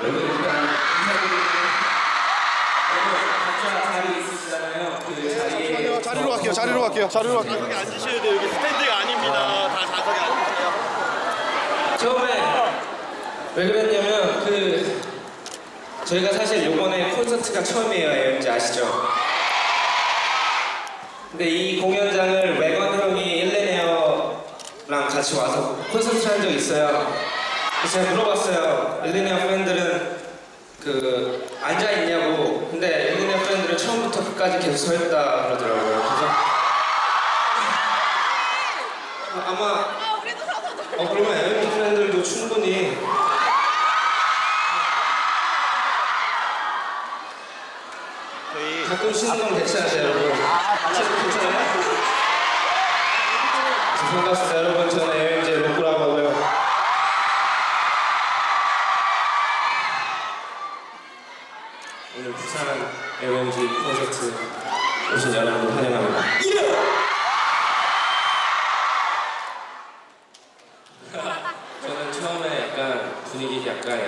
여러분 일단 인사드리면 여러분 각자 자리 있으시잖아요. 그 자리에 자리로 갈게요. 자리로 갈게요. 자리로 갈게요. 여기 앉으셔야 돼요. 여기 스탠드가 아닙니다. 다 좌석에 앉으세요. 처음에 왜 그랬냐면 그 저희가 사실 요번에 콘서트가 처음이에요. AMG 아시죠? 근데 이 공연장을 외건 형이 일레네어랑 같이 와서 콘서트 한적 있어요. 제가 물어봤어요. 일레네어 팬들은 그 앉아 있냐고. 근데 일레네어 팬들은 처음부터 끝까지 계속 서 있다 그러더라고요.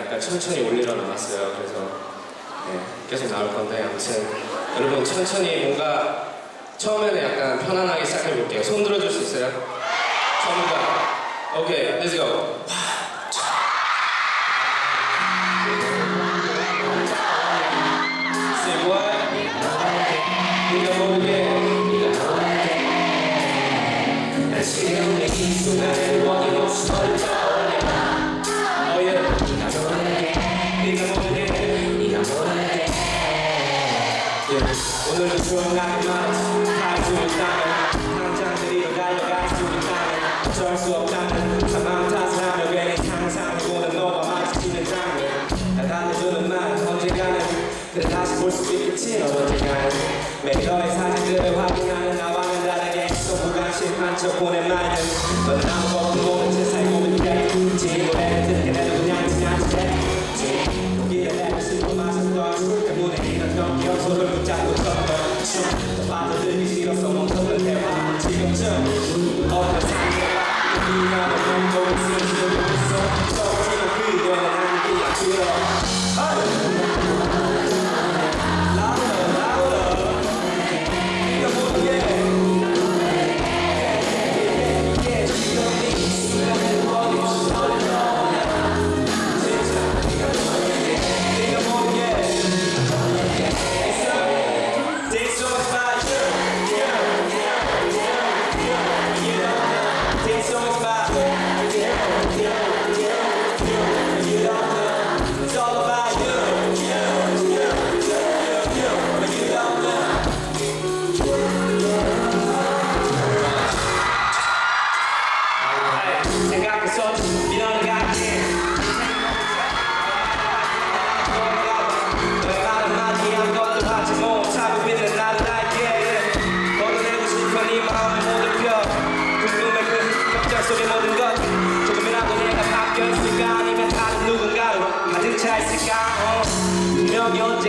약간 천천히 올리러 나왔어요. 그래서 네, 계속 나올 건데 아무튼 여러분 천천히 뭔가 처음에는 약간 편안하게 시작해 볼게요. 손 들어줄 수 있어요? 처음부터. 오케이, okay. 오늘도 조용하게 말할수 있다면 당장 들이러 달려갈 수 있다면 어쩔 수 없다면 사망 탓을 하며 괜히 상상을 보는 너와 마주치는 장면. 날 달래주는 말 언젠가는 늘 다시 볼 수 있겠지 언젠가는. 매일 너의 사진들을 확인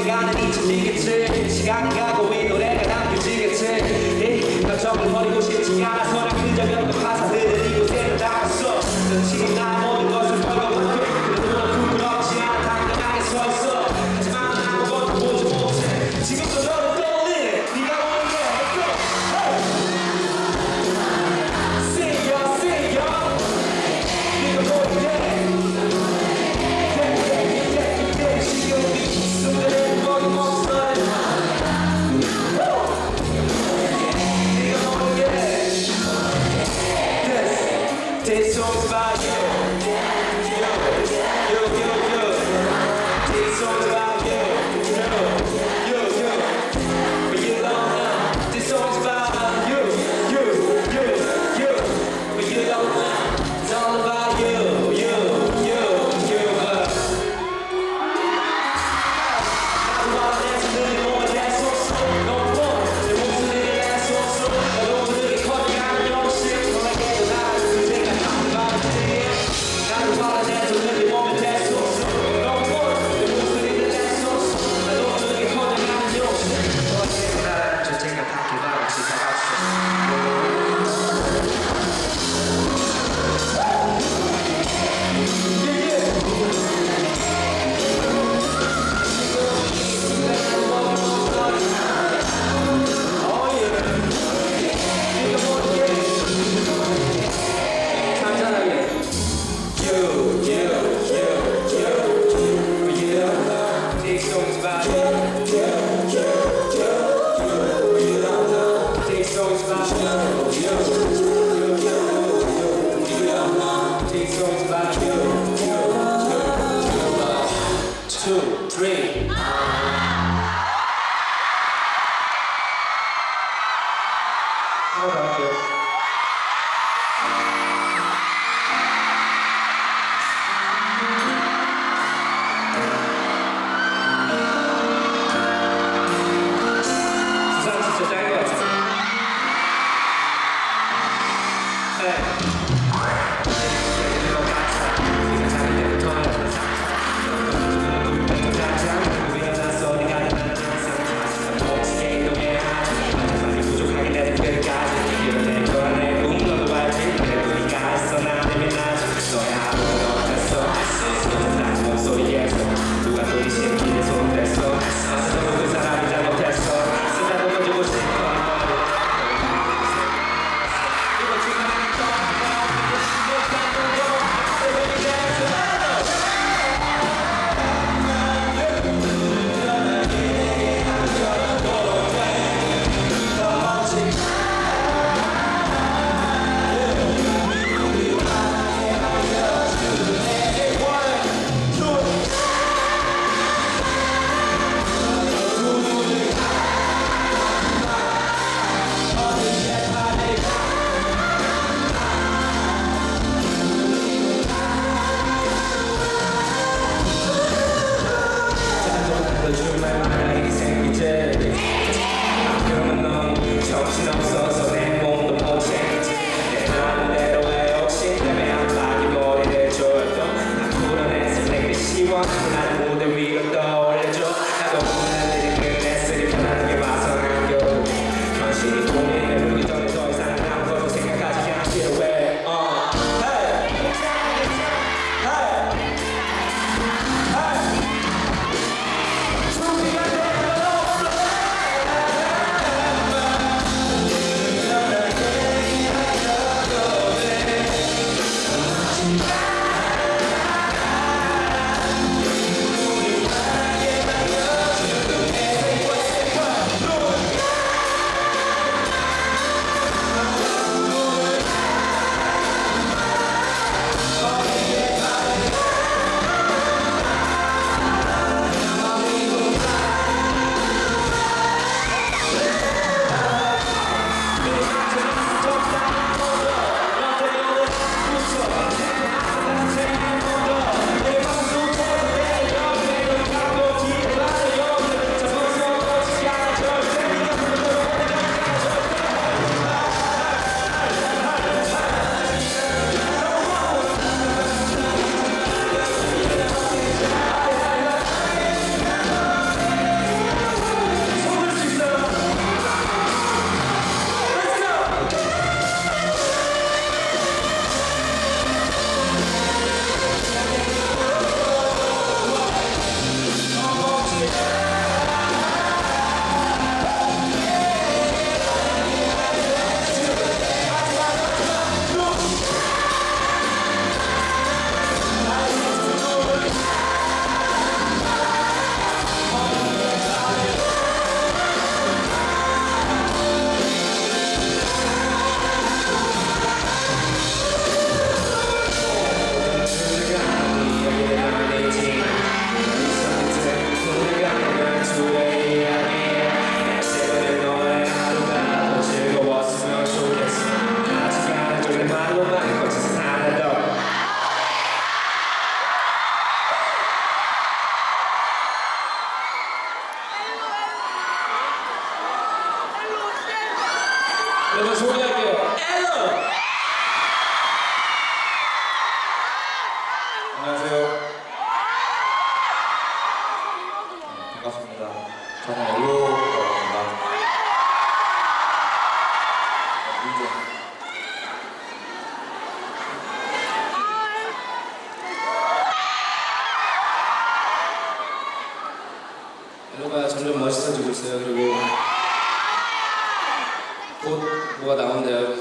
언젠가는 잊혀지겠지? 시간이 가고 이 노래가 남겨지겠지? 이 감정을 버리고 싶지 않아서 난 그저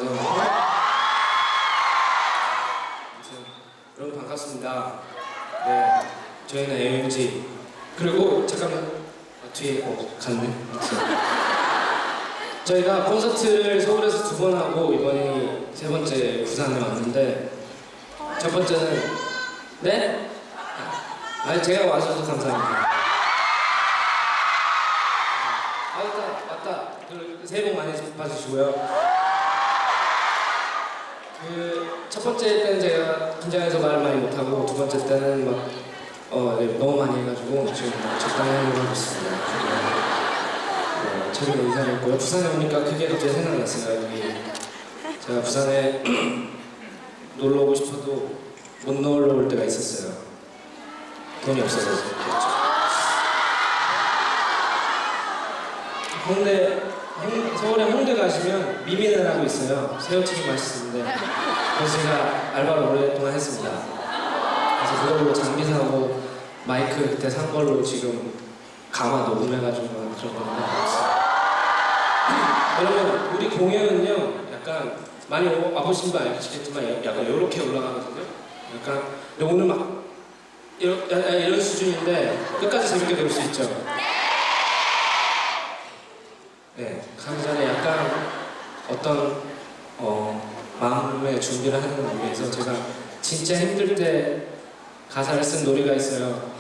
그래서 여러분 반갑습니다. 네 저희는 AMG 그리고 잠깐만 아, 뒤에 어 갔네. 저희가 콘서트를 서울에서 두 번 하고 이번이 세 번째 부산에 왔는데 첫 번째는 네? 아니 제가 와줘서 감사합니다. 아 맞다 맞다. 그 새해 복 많이 받으시고요 그 첫 번째 때는 제가 긴장해서 말을 많이 못하고 두 번째 때는 막 어, 네, 너무 많이 해가지고 지금 적당히 하려고 있습니다. 네, 최근에 인사를 했고요. 부산에 오니까 그게 갑자기 생각났어요 여기. 제가 부산에 놀러 오고 싶어도 못 놀러 올 때가 있었어요. 돈이 없어서 홍대 홍- 서울에 홍대 가시면 하고 있어요. 새우튀김 맛있는데 그래서 제가 알바를 오랫동안 했습니다. 그래서 그걸로 장비 사고 마이크 그때 산 걸로 지금 가마 녹음해가지고 건데 여러분 우리 공연은요 약간 많이 오- 와보신 분 알겠지만 약간 이렇게 올라가거든요. 약간 근데 오늘 막 이런, 이런 수준인데 끝까지 재밌게 들을 수 있죠. 네, 가기 전에 약간 어떤 어, 마음의 준비를 하는 의미에서 제가 진짜 힘들 때 가사를 쓴 노래가 있어요.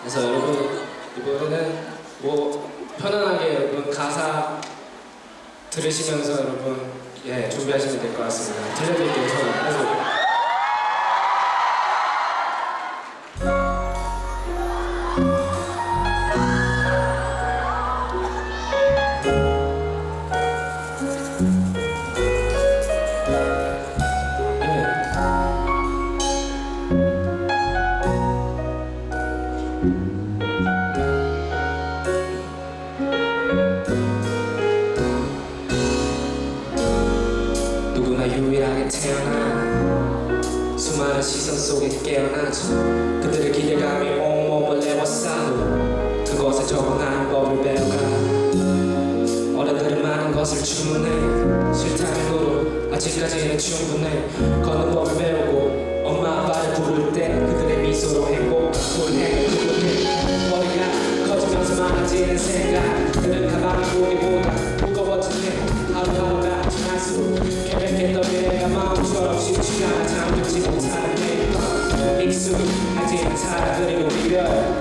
그래서 여러분 이번에는 뭐 편안하게 여러분 가사 들으시면서 여러분 예 준비하시면 될 것 같습니다. 들려드릴게요. 저는. 사랑 그리고 이별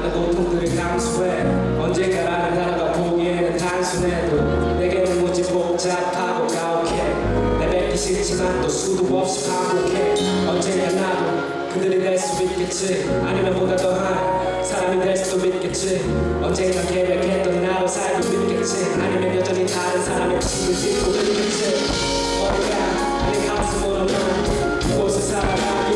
많은 고통들을 감수해. 언젠가라는 단어가 보기에는 단순해도 내게는 무지 복잡하고 가혹해. 내뱉기 싫지만 또 수도 없이 반복해. 언젠가 나도 그들이 될 수 있겠지. 아니면 보다 더한 사람이 될 수도 있겠지. 언젠가 계획했던 나로 살고 있겠지. 아니면 여전히 다른 사람의 집을 짓고 있겠지. 머리가 아닌 가슴으로만 그곳을 살아가기에